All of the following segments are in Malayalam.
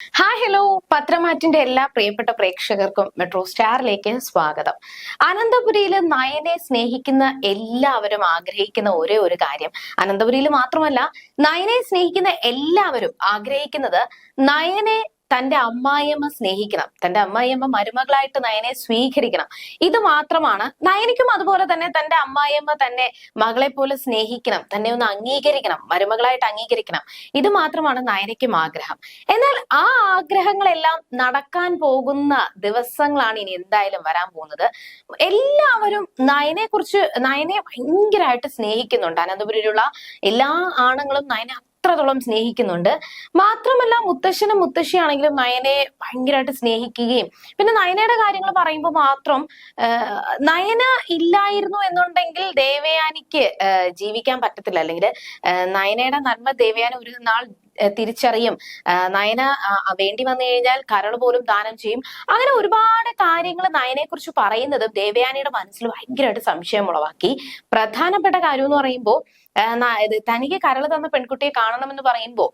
ഹായ് ഹലോ പത്രമാറ്റിന്റെ എല്ലാ പ്രിയപ്പെട്ട പ്രേക്ഷകർക്കും മെട്രോ സ്റ്റാറിലേക്ക് സ്വാഗതം. അനന്തപുരിയിൽ നയനെ സ്നേഹിക്കുന്ന എല്ലാവരും ആഗ്രഹിക്കുന്ന ഒരേ ഒരു കാര്യം. അനന്തപുരിയിൽ മാത്രമല്ല നയനെ സ്നേഹിക്കുന്ന എല്ലാവരും ആഗ്രഹിക്കുന്നത് നയനെ തന്റെ അമ്മായിയമ്മ സ്നേഹിക്കണം. തന്റെ അമ്മായിയമ്മ മരുമകളായിട്ട് നയനെ സ്വീകരിക്കണം. ഇത് മാത്രമാണ് നയനിക്കും അതുപോലെ തന്നെ തന്റെ അമ്മായിയമ്മ തന്നെ മകളെ പോലെ സ്നേഹിക്കണം. തന്നെ ഒന്ന് അംഗീകരിക്കണം. മരുമകളായിട്ട് അംഗീകരിക്കണം. ഇത് മാത്രമാണ് നയനയ്ക്കും ആഗ്രഹം. എന്നാൽ ആ ആഗ്രഹങ്ങളെല്ലാം നടക്കാൻ പോകുന്ന ദിവസങ്ങളാണ് ഇനി എന്തായാലും വരാൻ പോകുന്നത്. എല്ലാവരും നയനെ കുറിച്ച് നയനെ ഭയങ്കരമായിട്ട് സ്നേഹിക്കുന്നുണ്ട്. അനന്തപുരയിലുള്ള എല്ലാ ആണുങ്ങളും നയനെ അത്രത്തോളം സ്നേഹിക്കുന്നുണ്ട്. മാത്രമല്ല മുത്തശ്ശനും മുത്തശ്ശിയാണെങ്കിലും നയനെ ഭയങ്കരമായിട്ട് സ്നേഹിക്കുകയും പിന്നെ നയനയുടെ കാര്യങ്ങൾ പറയുമ്പോൾ മാത്രം നയന ഇല്ലായിരുന്നു എന്നുണ്ടെങ്കിൽ ദേവയാനിക്ക് ജീവിക്കാൻ പറ്റത്തില്ല. അല്ലെങ്കിൽ നയനയുടെ നന്മ ദേവയാനി ഒരു നാൾ തിരിച്ചറിയും. നയന വേണ്ടി വന്നു കഴിഞ്ഞാൽ കരൾ പോലും ദാനം ചെയ്യും. അങ്ങനെ ഒരുപാട് കാര്യങ്ങൾ നയനെ കുറിച്ച് പറയുന്നതും ദേവയാനിയുടെ മനസ്സിൽ ഭയങ്കരമായിട്ട് സംശയം ഉളവാക്കി പ്രധാനപ്പെട്ട കാര്യം എന്ന് പറയുമ്പോൾ തനിക്ക് കരൾ തന്ന പെൺകുട്ടിയെ കാണണമെന്ന് പറയുമ്പോൾ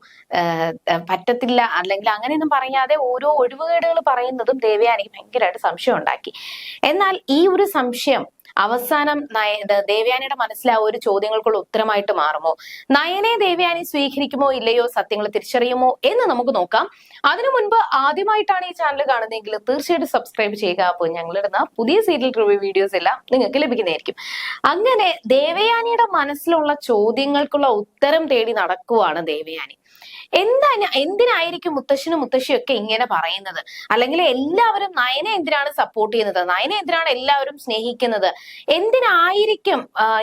പറ്റത്തില്ല. അല്ലെങ്കിൽ അങ്ങനെയൊന്നും പറയാതെ ഓരോ ഒഴിവുകേടുകൾ പറയുന്നതും ദേവയാനിക്ക് ഭയങ്കരമായിട്ട് സംശയം ഉണ്ടാക്കി എന്നാൽ ഈ ഒരു സംശയം അവസാനം നയ ദേവ്യാനിയുടെ ദേവയാനിയുടെ മനസ്സിൽ ആ ഒരു ചോദ്യങ്ങൾക്കുള്ള ഉത്തരമായിട്ട് മാറുമോ? നയനെ ദേവയാനി സ്വീകരിക്കുമോ ഇല്ലയോ? സത്യങ്ങൾ തിരിച്ചറിയുമോ? എന്ന് നമുക്ക് നോക്കാം. അതിനു മുൻപ് ആദ്യമായിട്ടാണ് ഈ ചാനൽ കാണുന്നതെങ്കിൽ തീർച്ചയായിട്ടും സബ്സ്ക്രൈബ് ചെയ്യുക. അപ്പോൾ ഞങ്ങളിടുന്ന പുതിയ സീരിയൽ റിവ്യൂ വീഡിയോസ് എല്ലാം നിങ്ങൾക്ക് ലഭിക്കുന്നതായിരിക്കും. അങ്ങനെ ദേവയാനിയുടെ മനസ്സിലുള്ള ചോദ്യങ്ങൾക്കുള്ള ഉത്തരം തേടി നടക്കുവാണ് ദേവയാനി. എന്താ എന്തിനായിരിക്കും മുത്തശ്ശനും മുത്തശ്ശിയും ഒക്കെ ഇങ്ങനെ പറയുന്നത്? അല്ലെങ്കിൽ എല്ലാവരും നയനെ എന്തിനാണ് സപ്പോർട്ട് ചെയ്യുന്നത്? നയനെ എന്തിനാണ് എല്ലാവരും സ്നേഹിക്കുന്നത്? എന്തിനായിരിക്കും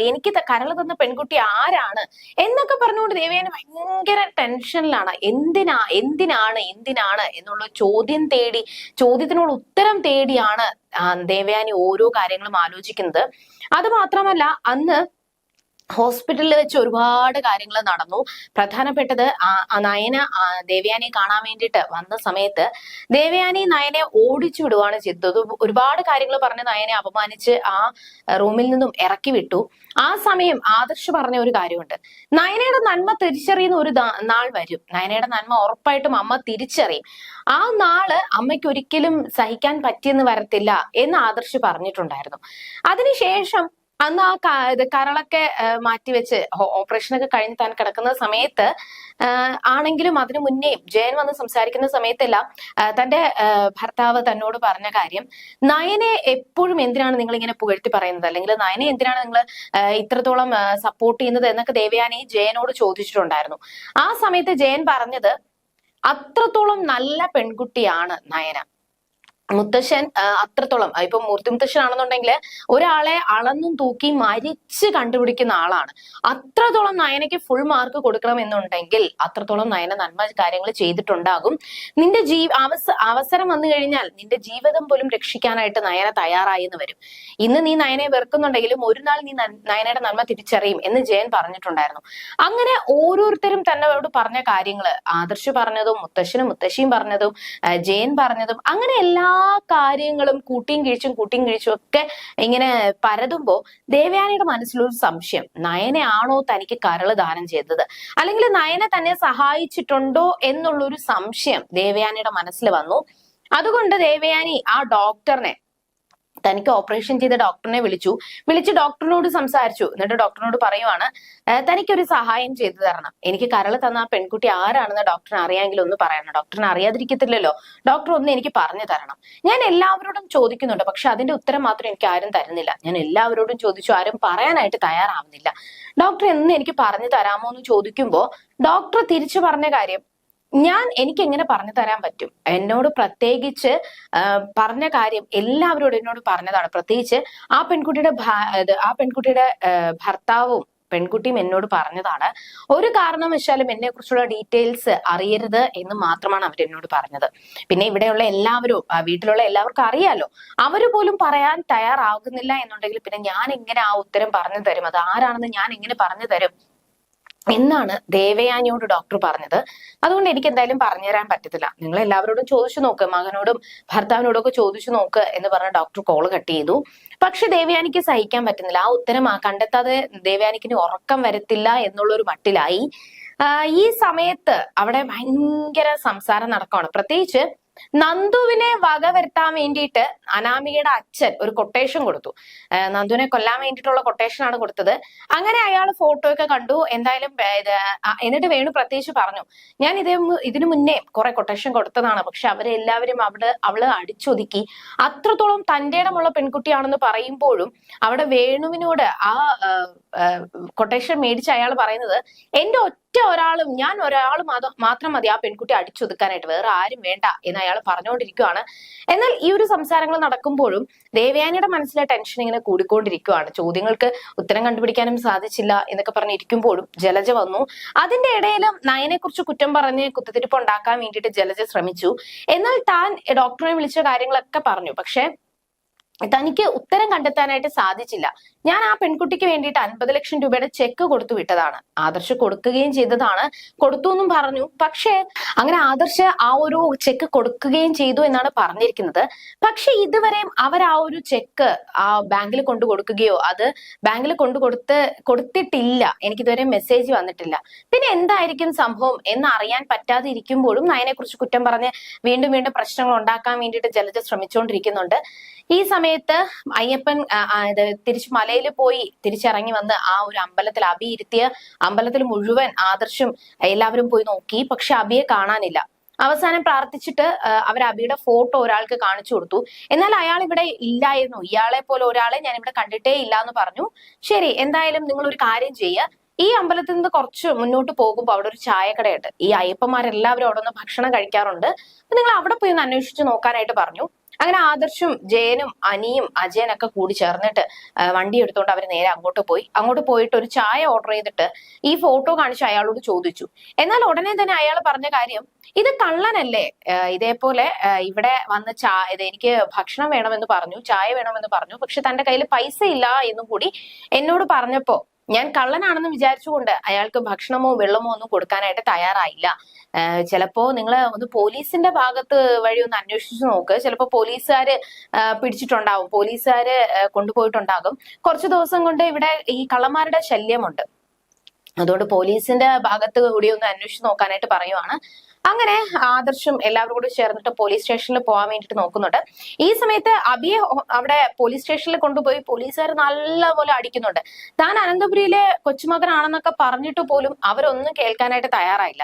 എനിക്ക് കരൾ തന്ന പെൺകുട്ടി ആരാണ് എന്നൊക്കെ പറഞ്ഞുകൊണ്ട് ദേവേന ഭയങ്കര ടെൻഷനിലാണ്. എന്തിനാ എന്തിനാണ് എന്തിനാണ് എന്നുള്ള ചോദ്യം തേടി ചോദ്യത്തിനുള്ള ഉത്തരം തേടിയാണ് ദേവയാനി ഓരോ കാര്യങ്ങളും ആലോചിക്കുന്നത്. അത് മാത്രമല്ല അന്ന് ഹോസ്പിറ്റലിൽ വെച്ച് ഒരുപാട് കാര്യങ്ങൾ നടന്നു. പ്രധാനപ്പെട്ടത് നയന ദേവയാനെ കാണാൻ വേണ്ടിയിട്ട് വന്ന സമയത്ത് ദേവയാനി നയനെ ഓടിച്ചു വിടുവാണ് ചെയ്തത്. ഒരുപാട് കാര്യങ്ങൾ പറഞ്ഞ് നയനെ അപമാനിച്ച് ആ റൂമിൽ നിന്നും ഇറക്കി വിട്ടു. ആ സമയം ആദർശ് പറഞ്ഞ ഒരു കാര്യമുണ്ട്. നയനയുടെ നന്മ തിരിച്ചറിയുന്ന ഒരു നാൾ വരും. നയനയുടെ നന്മ ഉറപ്പായിട്ടും അമ്മ തിരിച്ചറിയും. ആ നാൾ അമ്മയ്ക്ക് ഒരിക്കലും സഹിക്കാൻ പറ്റിയെന്ന് വരത്തില്ല എന്ന് ആദർശ് പറഞ്ഞിട്ടുണ്ടായിരുന്നു. അതിനുശേഷം അന്ന് ആ കരളൊക്കെ മാറ്റിവെച്ച് ഓപ്പറേഷൻ ഒക്കെ കഴിഞ്ഞ് താൻ കിടക്കുന്ന സമയത്ത് ആണെങ്കിലും അതിനു മുന്നേ ജയൻ വന്ന് സംസാരിക്കുന്ന സമയത്തെല്ലാം തന്റെ ഭർത്താവ് തന്നോട് പറഞ്ഞ കാര്യം നയനെ എപ്പോഴും എന്തിനാണ് നിങ്ങൾ ഇങ്ങനെ പുകഴ്ത്തി പറയുന്നത്? അല്ലെങ്കിൽ നയനെ എന്തിനാണ് നിങ്ങൾ ഇത്രത്തോളം സപ്പോർട്ട് ചെയ്യുന്നത് എന്നൊക്കെ ദേവയാനി ജയനോട് ചോദിച്ചിട്ടുണ്ടായിരുന്നു. ആ സമയത്ത് ജയൻ പറഞ്ഞത് അത്രത്തോളം നല്ല പെൺകുട്ടിയാണ് നയന. മുത്തശ്ശൻ അത്രത്തോളം ഇപ്പൊ മൂർത്തി മുത്തശ്ശൻ ആണെന്നുണ്ടെങ്കിൽ ഒരാളെ അളന്നും തൂക്കി മരിച്ച് കണ്ടുപിടിക്കുന്ന ആളാണ്. അത്രത്തോളം നയനയ്ക്ക് ഫുൾ മാർക്ക് കൊടുക്കണം എന്നുണ്ടെങ്കിൽ അത്രത്തോളം നയന നന്മ കാര്യങ്ങൾ ചെയ്തിട്ടുണ്ടാകും. നിന്റെ ജീ അവസ അവസരം വന്നു കഴിഞ്ഞാൽ നിന്റെ ജീവിതം പോലും രക്ഷിക്കാനായിട്ട് നയന തയ്യാറായി എന്ന് വരും. ഇന്ന് നീ നയനെ വെറുക്കുന്നുണ്ടെങ്കിലും ഒരു നാൾ നീ നയനയുടെ നന്മ തിരിച്ചറിയും എന്ന് ജയൻ പറഞ്ഞിട്ടുണ്ടായിരുന്നു. അങ്ങനെ ഓരോരുത്തരും തന്നെ അവരോട് പറഞ്ഞ കാര്യങ്ങൾ ആദർശ് പറഞ്ഞതും മുത്തശ്ശനും മുത്തശ്ശിയും പറഞ്ഞതും ജയൻ പറഞ്ഞതും അങ്ങനെ എല്ലാ കാര്യങ്ങളും കൂട്ടിയും കിഴിച്ചും കൂട്ടിയും കിഴിച്ചും ഒക്കെ ഇങ്ങനെ പരതുമ്പോ ദേവയാനിയുടെ മനസ്സിലൊരു സംശയം. നയനയാണോ തനിക്ക് കരൾ ദാനം ചെയ്തത്? അല്ലെങ്കിൽ നയനെ തന്നെ സഹായിച്ചിട്ടുണ്ടോ എന്നുള്ളൊരു സംശയം ദേവയാനിയുടെ മനസ്സിൽ വന്നു. അതുകൊണ്ട് ദേവയാനി ആ ഡോക്ടറിനെ തനിക്ക് ഓപ്പറേഷൻ ചെയ്ത ഡോക്ടറിനെ വിളിച്ചു. വിളിച്ച് ഡോക്ടറിനോട് സംസാരിച്ചു. എന്നിട്ട് ഡോക്ടറിനോട് പറയുവാണ് "ഏ, തനിക്കൊരു സഹായം ചെയ്തു തരണം. എനിക്ക് കരൾ തന്ന ആ പെൺകുട്ടി ആരാണെന്ന് ഡോക്ടറിന് അറിയാമെങ്കിൽ ഒന്ന് പറയണം. ഡോക്ടറിന് അറിയാതിരിക്കത്തില്ലല്ലോ. ഡോക്ടർ ഒന്ന് എനിക്ക് പറഞ്ഞു തരണം. ഞാൻ എല്ലാവരോടും ചോദിക്കുന്നുണ്ട്. പക്ഷെ അതിന്റെ ഉത്തരം മാത്രം എനിക്ക് ആരും തരുന്നില്ല. ഞാൻ എല്ലാവരോടും ചോദിച്ചു. ആരും പറയാനായിട്ട് തയ്യാറാവുന്നില്ല. ഡോക്ടർ എന്ന് എനിക്ക് പറഞ്ഞു തരാമോ എന്ന് ചോദിക്കുമ്പോൾ ഡോക്ടർ തിരിച്ചു പറഞ്ഞ കാര്യം ഞാൻ എനിക്ക് എങ്ങനെ പറഞ്ഞു തരാൻ പറ്റും? എന്നോട് പ്രത്യേകിച്ച് പറഞ്ഞ കാര്യം എല്ലാവരോടും എന്നോട് പറഞ്ഞതാണ്. പ്രത്യേകിച്ച് ആ പെൺകുട്ടിയുടെ ആ പെൺകുട്ടിയുടെ ഭർത്താവും പെൺകുട്ടിയും എന്നോട് പറഞ്ഞതാണ്. ഒരു കാരണവശാലും എന്നെ കുറിച്ചുള്ള ഡീറ്റെയിൽസ് അറിയരുത് എന്ന് മാത്രമാണ് അവർ എന്നോട് പറഞ്ഞത്. പിന്നെ ഇവിടെയുള്ള എല്ലാവരും വീട്ടിലുള്ള എല്ലാവർക്കും അറിയാലോ. അവർ പോലും പറയാൻ തയ്യാറാകുന്നില്ല എന്നുണ്ടെങ്കിൽ പിന്നെ ഞാൻ എങ്ങനെ ആ ഉത്തരം പറഞ്ഞു തരും? അത് ആരാണെന്ന് ഞാൻ എങ്ങനെ പറഞ്ഞു തരും? എന്നാണ് ദേവയാനിയോട് ഡോക്ടർ പറഞ്ഞത്. അതുകൊണ്ട് എനിക്ക് എന്തായാലും പറഞ്ഞു തരാൻ പറ്റത്തില്ല. നിങ്ങൾ എല്ലാവരോടും ചോദിച്ചു നോക്ക്. മകനോടും ഭർത്താവിനോടും ഒക്കെ ചോദിച്ചു നോക്ക് എന്ന് പറഞ്ഞ ഡോക്ടർ കോൾ കട്ട് ചെയ്തു. പക്ഷെ ദേവയാനിക്ക് സഹിക്കാൻ പറ്റുന്നില്ല. ആ ഉത്തരം കണ്ടെത്താതെ ദേവയാനിക്കിന് ഉറക്കം വരത്തില്ല എന്നുള്ളൊരു മട്ടിലായി. ഈ സമയത്ത് അവിടെ ഭയങ്കര സംസാരം നടക്കുകയാണ് പ്രത്യേകിച്ച് നന്ദുവിനെ വക വരുത്താൻ വേണ്ടിയിട്ട് അനാമികയുടെ അച്ഛൻ ഒരു കൊട്ടേഷൻ കൊടുത്തു. നന്ദുവിനെ കൊല്ലാൻ വേണ്ടിയിട്ടുള്ള കൊട്ടേഷൻ ആണ് കൊടുത്തത്. അങ്ങനെ അയാൾ ഫോട്ടോ ഒക്കെ കണ്ടു. എന്തായാലും എന്നിട്ട് വേണു പ്രത്യേകിച്ച് പറഞ്ഞു. ഞാൻ ഇതേ ഇതിനു മുന്നേ കുറെ കൊട്ടേഷൻ കൊടുത്തതാണ്. പക്ഷെ അവരെല്ലാവരും അവിടെ അവൾ അടിച്ചൊതുക്കി. അത്രത്തോളം തന്റെ ഇടമുള്ള പെൺകുട്ടിയാണെന്ന് പറയുമ്പോഴും അവിടെ വേണുവിനോട് ആ കൊട്ടേഷൻ മേടിച്ച അയാൾ പറയുന്നത് എന്റെ ഒറ്റ ഒരാളും ഞാൻ ഒരാൾ മാത്രം മതി ആ പെൺകുട്ടി അടിച്ചൊതുക്കാനായിട്ട് വേറെ ആരും വേണ്ട എന്ന് അയാൾ പറഞ്ഞുകൊണ്ടിരിക്കുകയാണ് എന്നാൽ ഈ ഒരു സംസാരങ്ങൾ നടക്കുമ്പോഴും ദേവയാനിയുടെ മനസ്സിലെ ടെൻഷൻ ഇങ്ങനെ കൂടിക്കൊണ്ടിരിക്കുകയാണ് ചോദ്യങ്ങൾക്ക് ഉത്തരം കണ്ടുപിടിക്കാനും സാധിച്ചില്ല എന്നൊക്കെ പറഞ്ഞിരിക്കുമ്പോഴും ജലജ വന്നു. അതിന്റെ ഇടയിലും നയനെ കുറിച്ച് കുറ്റം പറഞ്ഞ് കുത്തിത്തിരിപ്പ് ഉണ്ടാക്കാൻ വേണ്ടിയിട്ട് ജലജ ശ്രമിച്ചു. എന്നാൽ താൻ ഡോക്ടറെ വിളിച്ച കാര്യങ്ങളൊക്കെ പറഞ്ഞു. പക്ഷെ തനിക്ക് ഉത്തരം കണ്ടെത്താനായിട്ട് സാധിച്ചില്ല. ഞാൻ ആ പെൺകുട്ടിക്ക് വേണ്ടിയിട്ട് അൻപത് ലക്ഷം രൂപയുടെ ചെക്ക് കൊടുത്തു വിട്ടതാണ്. ആദർശ് കൊടുക്കുകയും ചെയ്തതാണ്. കൊടുത്തു എന്നും പറഞ്ഞു. പക്ഷേ അങ്ങനെ ആദർശ് ആ ഒരു ചെക്ക് കൊടുക്കുകയും ചെയ്തു എന്നാണ് പറഞ്ഞിരിക്കുന്നത്. പക്ഷെ ഇതുവരെയും അവർ ആ ഒരു ചെക്ക് ആ ബാങ്കിൽ കൊണ്ടു കൊടുക്കുകയോ അത് ബാങ്കിൽ കൊണ്ടു കൊടുത്ത് കൊടുത്തിട്ടില്ല. എനിക്കിതുവരെ മെസ്സേജ് വന്നിട്ടില്ല. പിന്നെ എന്തായിരിക്കും സംഭവം എന്ന് അറിയാൻ പറ്റാതെ ഇരിക്കുമ്പോഴും നയനെ കുറിച്ച് കുറ്റം പറഞ്ഞ് വീണ്ടും വീണ്ടും പ്രശ്നങ്ങൾ ഉണ്ടാക്കാൻ വേണ്ടിയിട്ട് ജലജ ശ്രമിച്ചുകൊണ്ടിരിക്കുന്നുണ്ട് ഈ സമയത്ത് അയ്യപ്പൻ തിരിച്ചു മലയിൽ പോയി തിരിച്ചിറങ്ങി വന്ന് ആ ഒരു അമ്പലത്തിൽ അബി ഇരുത്തിയ അമ്പലത്തിൽ മുഴുവൻ ആദർശം എല്ലാവരും പോയി നോക്കി. പക്ഷെ അബിയെ കാണാനില്ല. അവസാനം പ്രാർത്ഥിച്ചിട്ട് അവർ അബിയുടെ ഫോട്ടോ ഒരാൾക്ക് കാണിച്ചു കൊടുത്തു. എന്നാൽ അയാൾ ഇവിടെ ഇല്ലായിരുന്നു. ഇയാളെ പോലെ ഒരാളെ ഞാൻ ഇവിടെ കണ്ടിട്ടേ ഇല്ല എന്ന് പറഞ്ഞു. ശരി എന്തായാലും നിങ്ങൾ ഒരു കാര്യം ചെയ്യുക ഈ അമ്പലത്തിൽ നിന്ന് കുറച്ച് മുന്നോട്ട് പോകുമ്പോൾ അവിടെ ഒരു ചായക്കടയുണ്ട്. ഈ അയ്യപ്പന്മാരെല്ലാവരും അവിടെ നിന്ന് ഭക്ഷണം കഴിക്കാറുണ്ട്. നിങ്ങൾ അവിടെ പോയി ഒന്ന് അന്വേഷിച്ച് നോക്കാനായിട്ട് പറഞ്ഞു. അങ്ങനെ ആദർശും ജയനും അനിയും അജയനൊക്കെ കൂടി ചേർന്നിട്ട് വണ്ടി എടുത്തുകൊണ്ട് അവർ നേരെ അങ്ങോട്ട് പോയി. അങ്ങോട്ട് പോയിട്ട് ഒരു ചായ ഓർഡർ ചെയ്തിട്ട് ഈ ഫോട്ടോ കാണിച്ച് അയാളോട് ചോദിച്ചു. എന്നാൽ ഉടനെ തന്നെ അയാൾ പറഞ്ഞ കാര്യം ഇത് കള്ളനല്ലേ? ഇതേപോലെ ഇവിടെ വന്ന് ചാ എനിക്ക് ഭക്ഷണം വേണമെന്ന് പറഞ്ഞു ചായ വേണമെന്ന് പറഞ്ഞു പക്ഷെ തന്റെ കയ്യിൽ പൈസ ഇല്ല എന്നും കൂടി എന്നോട് പറഞ്ഞപ്പോ ഞാൻ കള്ളനാണെന്ന് വിചാരിച്ചുകൊണ്ട് അയാൾക്ക് ഭക്ഷണമോ വെള്ളമോ ഒന്നും കൊടുക്കാനായിട്ട് തയ്യാറായില്ല. ചിലപ്പോ നിങ്ങൾ ഒന്ന് പോലീസിന്റെ ഭാഗത്ത് വഴി ഒന്ന് അന്വേഷിച്ചു നോക്ക്. ചിലപ്പോ പോലീസുകാര് പിടിച്ചിട്ടുണ്ടാവും. പോലീസുകാര് കൊണ്ടുപോയിട്ടുണ്ടാകും. കുറച്ചു ദിവസം കൊണ്ട് ഇവിടെ ഈ കള്ളന്മാരുടെ ശല്യമുണ്ട്. അതുകൊണ്ട് പോലീസിന്റെ ഭാഗത്ത് കൂടി ഒന്ന് അന്വേഷിച്ച് നോക്കാനായിട്ട് പറയുവാണ്. അങ്ങനെ ആദർശും എല്ലാവരും കൂടി ചേർന്നിട്ട് പോലീസ് സ്റ്റേഷനിൽ പോകാൻ വേണ്ടിയിട്ട് നോക്കുന്നുണ്ട്. ഈ സമയത്ത് അബിയെ അവിടെ പോലീസ് സ്റ്റേഷനിൽ കൊണ്ടുപോയി പോലീസുകാർ നല്ലപോലെ അടിക്കുന്നുണ്ട്. താൻ അനന്തപുരിയിലെ കൊച്ചുമകനാണെന്നൊക്കെ പറഞ്ഞിട്ട് പോലും അവരൊന്നും കേൾക്കാനായിട്ട് തയ്യാറായില്ല.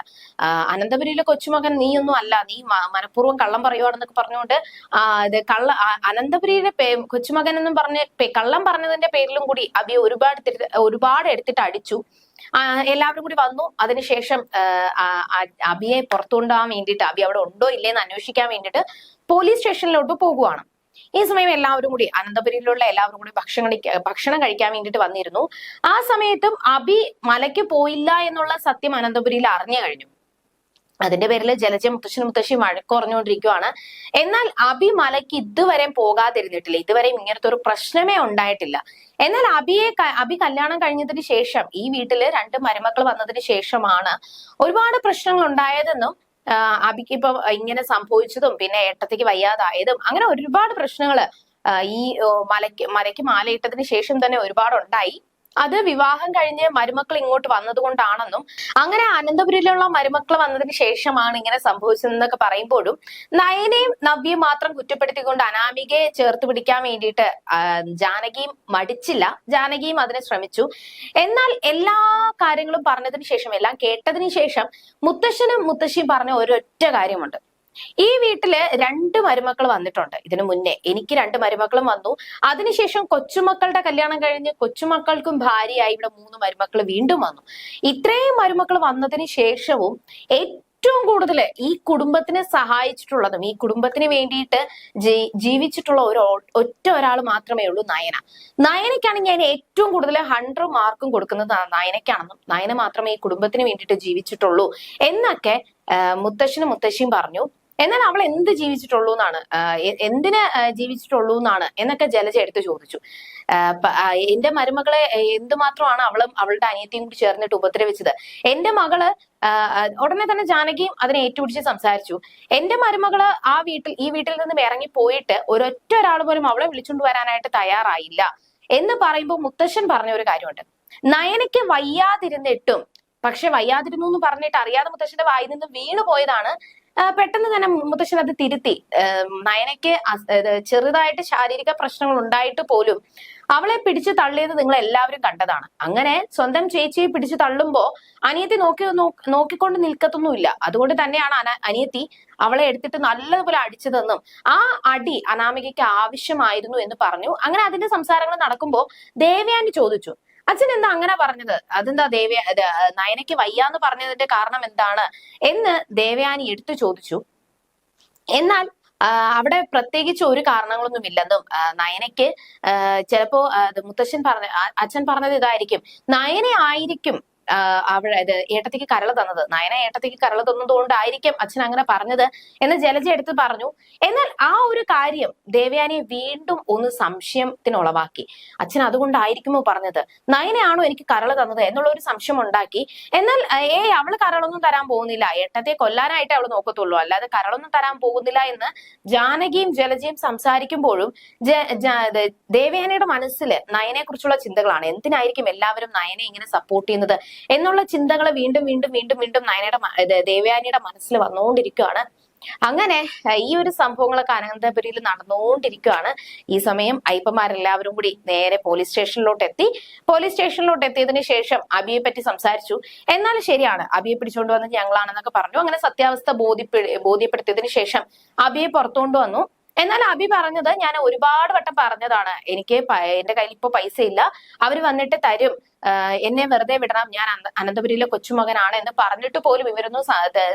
അനന്തപുരിയിലെ കൊച്ചുമകൻ നീയൊന്നും അല്ല നീ മനഃപൂർവം കള്ളം പറയുവാണെന്നൊക്കെ പറഞ്ഞുകൊണ്ട് ഇത് കള്ള അനന്തപുരിയിലെ കൊച്ചുമകൻ എന്നും പറഞ്ഞ് കള്ളം പറഞ്ഞതിന്റെ പേരിലും കൂടി അബിയെ ഒരുപാട് ഒരുപാട് എടുത്തിട്ട് അടിച്ചു. എല്ലാവരും കൂടി വന്നു. അതിനുശേഷം അബിയെ പുറത്തുകൊണ്ടുപോകാൻ വേണ്ടിയിട്ട് അബി അവിടെ ഉണ്ടോ ഇല്ലേന്ന് അന്വേഷിക്കാൻ വേണ്ടിയിട്ട് പോലീസ് സ്റ്റേഷനിലോട്ട് പോകുവാണ്. ഈ സമയം എല്ലാവരും കൂടി അനന്തപുരിയിലുള്ള എല്ലാവരും കൂടി ഭക്ഷണം ഭക്ഷണം കഴിക്കാൻ വേണ്ടിയിട്ട് വന്നിരുന്നു. ആ സമയത്തും അബി മലയ്ക്ക് പോയില്ല എന്നുള്ള സത്യം അനന്തപുരിയിൽ അറിഞ്ഞു കഴിഞ്ഞു. അതിന്റെ പേരിൽ ജലജ മുത്തശ്ശനും മുത്തശ്ശി വഴക്കുറഞ്ഞുകൊണ്ടിരിക്കുവാണ് എന്നാൽ അബി മലയ്ക്ക് ഇതുവരെ പോകാതിരുന്നിട്ടില്ല. ഇതുവരെ ഇങ്ങനത്തെ ഒരു പ്രശ്നമേ ഉണ്ടായിട്ടില്ല. എന്നാൽ അബിയെ അബി കല്യാണം കഴിഞ്ഞതിന് ശേഷം ഈ വീട്ടിൽ രണ്ട് മരുമക്കൾ വന്നതിന് ശേഷമാണ് ഒരുപാട് പ്രശ്നങ്ങൾ ഉണ്ടായതെന്നും അബിക്ക് ഇപ്പൊ ഇങ്ങനെ സംഭവിച്ചതും പിന്നെ ഏട്ടത്തേക്ക് വയ്യാതായതും അങ്ങനെ ഒരുപാട് പ്രശ്നങ്ങൾ ഈ മലയ്ക്ക് മലയ്ക്ക് മാലയിട്ടതിന് ശേഷം തന്നെ ഒരുപാട് ഉണ്ടായി അത് വിവാഹം കഴിഞ്ഞ് മരുമക്കൾ ഇങ്ങോട്ട് വന്നതുകൊണ്ടാണെന്നും അങ്ങനെ അനന്തപുരിയിലുള്ള മരുമക്കൾ വന്നതിന് ശേഷമാണ് ഇങ്ങനെ സംഭവിച്ചതെന്നൊക്കെ പറയുമ്പോഴും നയനെയും നവ്യയും മാത്രം കുറ്റപ്പെടുത്തിക്കൊണ്ട് അനാമികയെ ചേർത്ത് പിടിക്കാൻ വേണ്ടിയിട്ട് ജാനകിയും മടിച്ചില്ല. ജാനകിയും അതിനെ ശ്രമിച്ചു. എന്നാൽ എല്ലാ കാര്യങ്ങളും പറഞ്ഞതിന് ശേഷം എല്ലാം കേട്ടതിന് ശേഷം മുത്തശ്ശനും മുത്തശ്ശിയും പറഞ്ഞ ഒരൊറ്റ കാര്യമുണ്ട്. ഈ വീട്ടിൽ രണ്ട് മരുമക്കൾ വന്നിട്ടുണ്ട്. ഇതിനു മുന്നേ എനിക്ക് രണ്ട് മരുമക്കളും വന്നു. അതിനുശേഷം കൊച്ചുമക്കളുടെ കല്യാണം കഴിഞ്ഞ് കൊച്ചുമക്കൾക്കും ഭാര്യയായി ഇവിടെ മൂന്ന് മരുമക്കൾ വീണ്ടും വന്നു. ഇത്രയും മരുമക്കൾ വന്നതിന് ശേഷവും ഏറ്റവും കൂടുതൽ ഈ കുടുംബത്തിനെ സഹായിച്ചിട്ടുള്ളതും ഈ കുടുംബത്തിന് വേണ്ടിയിട്ട് ജീവിച്ചിട്ടുള്ള ഒരു ഒറ്റ ഒരാൾ മാത്രമേ ഉള്ളൂ നയന. നയനയ്ക്കാണ് ഞാൻ ഏറ്റവും കൂടുതൽ ഹൺഡ്രഡ് മാർക്കും കൊടുക്കുന്നത് നയനയ്ക്കാണെന്നും നയന മാത്രമേ ഈ കുടുംബത്തിന് വേണ്ടിയിട്ട് ജീവിച്ചിട്ടുള്ളൂ എന്നൊക്കെ മുത്തശ്ശനും മുത്തശ്ശിയും പറഞ്ഞു. എന്നാൽ അവൾ എന്ത് ജീവിച്ചിട്ടുള്ളൂ എന്നാണ് എന്തിന് ജീവിച്ചിട്ടുള്ളൂ എന്നാണ് എന്നൊക്കെ ജലജ എടുത്ത് ചോദിച്ചു. എന്റെ മരുമകളെ എന്തുമാത്രമാണ് അവളും അവളുടെ അനിയത്തിയും കൂടി ചേർന്നിട്ട് ഉപദ്രവിച്ചത്? എന്റെ മകൾ ഉടനെ തന്നെ ജാനകിയും അതിനെ ഏറ്റുപിടിച്ച് സംസാരിച്ചു. എന്റെ മരുമകൾ ആ വീട്ടിൽ ഈ വീട്ടിൽ നിന്ന് ഇറങ്ങി പോയിട്ട് ഒരൊറ്റ ഒരാൾ പോലും അവളെ വിളിച്ചുകൊണ്ട് വരാനായിട്ട് തയ്യാറായില്ല എന്ന് പറയുമ്പോൾ മുത്തശ്ശൻ പറഞ്ഞ ഒരു കാര്യമുണ്ട്. നയനയ്ക്ക് വയ്യാതിരുന്നിട്ടും പക്ഷെ വയ്യാതിരുന്നു എന്ന് പറഞ്ഞിട്ട് അറിയാതെ മുത്തശ്ശന്റെ വായിൽ നിന്ന് വീണു പോയതാണ് പെട്ടെന്ന് തന്നെ മുത്തശ്ശൻ അത് തിരുത്തി. നയനയ്ക്ക് ചെറുതായിട്ട് ശാരീരിക പ്രശ്നങ്ങൾ ഉണ്ടായിട്ട് പോലും അവളെ പിടിച്ചു തള്ളിയത് നിങ്ങൾ എല്ലാവരും കണ്ടതാണ്. അങ്ങനെ സ്വന്തം ചേച്ചിയെ പിടിച്ചു തള്ളുമ്പോ അനിയത്തി നോക്കി നോക്കിക്കൊണ്ട് നിൽക്കത്തൊന്നുമില്ല. അതുകൊണ്ട് തന്നെയാണ് അന- അനിയത്തി അവളെ എടുത്തിട്ട് നല്ലതുപോലെ അടിച്ചതെന്നും ആ അടി അനാമികയ്ക്ക് ആവശ്യമായിരുന്നു എന്ന് പറഞ്ഞു. അങ്ങനെ അതിന്റെ സംസാരങ്ങൾ നടക്കുമ്പോ ദേവയാനി ചോദിച്ചു അച്ഛൻ എന്താ അങ്ങനെ പറഞ്ഞത്? അതെന്താ ദേവ്യ നയനയ്ക്ക് വയ്യാന്ന് പറഞ്ഞതിന്റെ കാരണം എന്താണ്? എന്ന് ദേവയാനി എടുത്തു ചോദിച്ചു. എന്നാൽ അവിടെ പ്രത്യേകിച്ച് ഒരു കാരണങ്ങളൊന്നും ഇല്ലെന്നും നയനയ്ക്ക് ചിലപ്പോ മുത്തശ്ശൻ പറഞ്ഞ അച്ഛൻ പറഞ്ഞത് ഇതായിരിക്കും. നയനെ ആയിരിക്കും അവിടെ ഏട്ടത്തേക്ക് കരള തന്നത്. നയന ഏട്ടത്തേക്ക് കരൾ തന്നതുകൊണ്ടായിരിക്കും അച്ഛൻ അങ്ങനെ പറഞ്ഞത് എന്ന് ജലജ എടുത്ത് പറഞ്ഞു. എന്നാൽ ആ ഒരു കാര്യം ദേവയാനിയെ വീണ്ടും ഒന്ന് സംശയത്തിനുളവാക്കി അച്ഛൻ അതുകൊണ്ടായിരിക്കുമോ പറഞ്ഞത്? നയനയാണോ എനിക്ക് കരൾ തന്നത് എന്നുള്ള ഒരു സംശയം ഉണ്ടാക്കി. എന്നാൽ ഏ അവൾ കരളൊന്നും തരാൻ പോകുന്നില്ല. ഏട്ടത്തെ കൊല്ലാനായിട്ട് അവൾ നോക്കത്തുള്ളൂ. അല്ലാതെ കരളൊന്നും തരാൻ പോകുന്നില്ല എന്ന് ജാനകിയും ജലജയും സംസാരിക്കുമ്പോഴും ദേവയാനിയുടെ മനസ്സിൽ നയനെ കുറിച്ചുള്ള ചിന്തകളാണ്. എന്തിനായിരിക്കും എല്ലാവരും നയനെ ഇങ്ങനെ സപ്പോർട്ട് ചെയ്യുന്നത്? എന്നുള്ള ചിന്തകൾ വീണ്ടും വീണ്ടും വീണ്ടും വീണ്ടും നയനയുടെ ദേവയാനിയുടെ മനസ്സിൽ വന്നുകൊണ്ടിരിക്കുകയാണ്. അങ്ങനെ ഈ ഒരു സംഭവങ്ങളൊക്കെ അനന്തപുരിയിൽ നടന്നുകൊണ്ടിരിക്കുകയാണ്. ഈ സമയം അയ്യപ്പന്മാരെല്ലാവരും കൂടി നേരെ പോലീസ് സ്റ്റേഷനിലോട്ട് എത്തി. പോലീസ് സ്റ്റേഷനിലോട്ട് എത്തിയതിനു ശേഷം അബിയെ പറ്റി സംസാരിച്ചു. എന്നാൽ ശരിയാണ് അബിയെ പിടിച്ചുകൊണ്ട് വന്നത് ഞങ്ങളാണെന്നൊക്കെ പറഞ്ഞു. അങ്ങനെ സത്യാവസ്ഥ ബോധ്യപ്പെ ബോധ്യപ്പെടുത്തിയതിനു ശേഷം അബിയെ പുറത്തുകൊണ്ട് വന്നു. എന്നാൽ അബി പറഞ്ഞത് ഞാൻ ഒരുപാട് വട്ടം പറഞ്ഞതാണ്. എനിക്ക് എന്റെ കയ്യിൽ ഇപ്പൊ പൈസ ഇല്ല. അവർ വന്നിട്ട് തരും. എന്നെ വെറുതെ വിടണം. ഞാൻ അന- അനന്തപുരിയിലെ കൊച്ചുമകനാണ് എന്ന് പറഞ്ഞിട്ട് പോലും ഇവരൊന്നും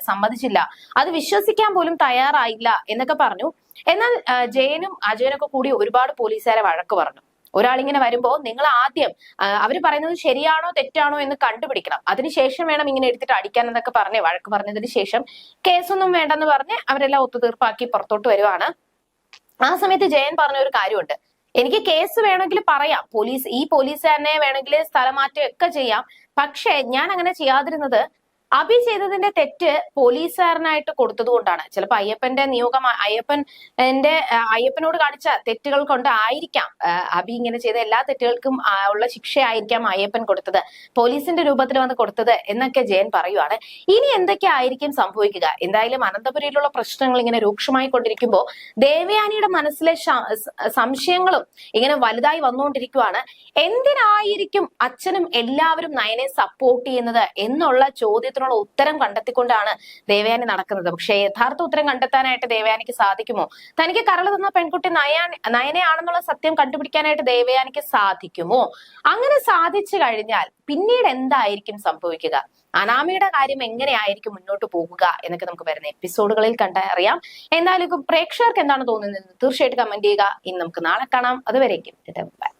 സമ്മതിച്ചില്ല. അത് വിശ്വസിക്കാൻ പോലും തയ്യാറായില്ല എന്നൊക്കെ പറഞ്ഞു. എന്നാൽ ജയനും അജയനൊക്കെ കൂടി ഒരുപാട് പോലീസുകാരെ വഴക്ക് പറഞ്ഞു. ഒരാളിങ്ങനെ വരുമ്പോൾ നിങ്ങൾ ആദ്യം അവർ പറയുന്നത് ശരിയാണോ തെറ്റാണോ എന്ന് കണ്ടുപിടിക്കണം. അതിനുശേഷം വേണം ഇങ്ങനെ എടുത്തിട്ട് അടിക്കാൻ എന്നൊക്കെ പറഞ്ഞ് വഴക്ക് പറഞ്ഞതിന് ശേഷം കേസൊന്നും വേണ്ടെന്ന് പറഞ്ഞ് അവരെല്ലാം ഒത്തുതീർപ്പാക്കി പുറത്തോട്ട് വരുവാണ്. ആ സമയത്ത് ജയൻ പറഞ്ഞ ഒരു കാര്യമുണ്ട്. എനിക്ക് കേസ് വേണമെങ്കിൽ പറയാം. പോലീസ് ഈ പോലീസുകാരനെ വേണമെങ്കിൽ സ്ഥലം മാറ്റം ഒക്കെ ചെയ്യാം. പക്ഷെ ഞാൻ അങ്ങനെ ചെയ്യാതിരുന്നത് അഭി ചെയ്തതിന്റെ തെറ്റ് പോലീസുകാരനായിട്ട് കൊടുത്തത് കൊണ്ടാണ്. ചിലപ്പോ അയ്യപ്പന്റെ നിയോഗം അയ്യപ്പൻ എന്റെ അയ്യപ്പനോട് കാണിച്ച തെറ്റുകൾ കൊണ്ട് ആയിരിക്കാം അഭി ഇങ്ങനെ ചെയ്ത എല്ലാ തെറ്റുകൾക്കും ഉള്ള ശിക്ഷയായിരിക്കാം അയ്യപ്പൻ കൊടുത്തത് പോലീസിന്റെ രൂപത്തിൽ വന്ന് കൊടുത്തത് എന്നൊക്കെ ജയൻ പറയുവാണ്. ഇനി എന്തൊക്കെ ആയിരിക്കും സംഭവിക്കുക? എന്തായാലും അനന്തപുരയിലുള്ള പ്രശ്നങ്ങൾ ഇങ്ങനെ രൂക്ഷമായി കൊണ്ടിരിക്കുമ്പോൾ ദേവയാനിയുടെ മനസ്സിലെ സംശയങ്ങളും ഇങ്ങനെ വലുതായി വന്നുകൊണ്ടിരിക്കുവാണ്. എന്തിനായിരിക്കും അച്ഛനും എല്ലാവരും നയനെ സപ്പോർട്ട് ചെയ്യുന്നത് എന്നുള്ള ചോദ്യത്തിനുള്ള ഉത്തരം കണ്ടെത്തിക്കൊണ്ടാണ് ദേവയാനി നടക്കുന്നത്. പക്ഷേ യഥാർത്ഥ ഉത്തരം കണ്ടെത്താനായിട്ട് ദേവയാനിക്ക് സാധിക്കുമോ? തനിക്ക് കരൾ തന്ന പെൺകുട്ടി നയാ നയനയാണെന്നുള്ള സത്യം കണ്ടുപിടിക്കാനായിട്ട് ദേവയാനിക്ക് സാധിക്കുമോ? അങ്ങനെ സാധിച്ചു കഴിഞ്ഞാൽ പിന്നീട് എന്തായിരിക്കും സംഭവിക്കുക? അനാമിയുടെ കാര്യം എങ്ങനെയായിരിക്കും മുന്നോട്ട് പോകുക എന്നൊക്കെ നമുക്ക് വരുന്ന എപ്പിസോഡുകളിൽ കണ്ടറിയാം. എന്തായാലും പ്രേക്ഷകർക്ക് എന്താണ് തോന്നുന്നത്? തീർച്ചയായിട്ടും കമന്റ് ചെയ്യുക. ഇനി നമുക്ക് നാളെ കാണാം. അതുവരേക്കും. ബൈ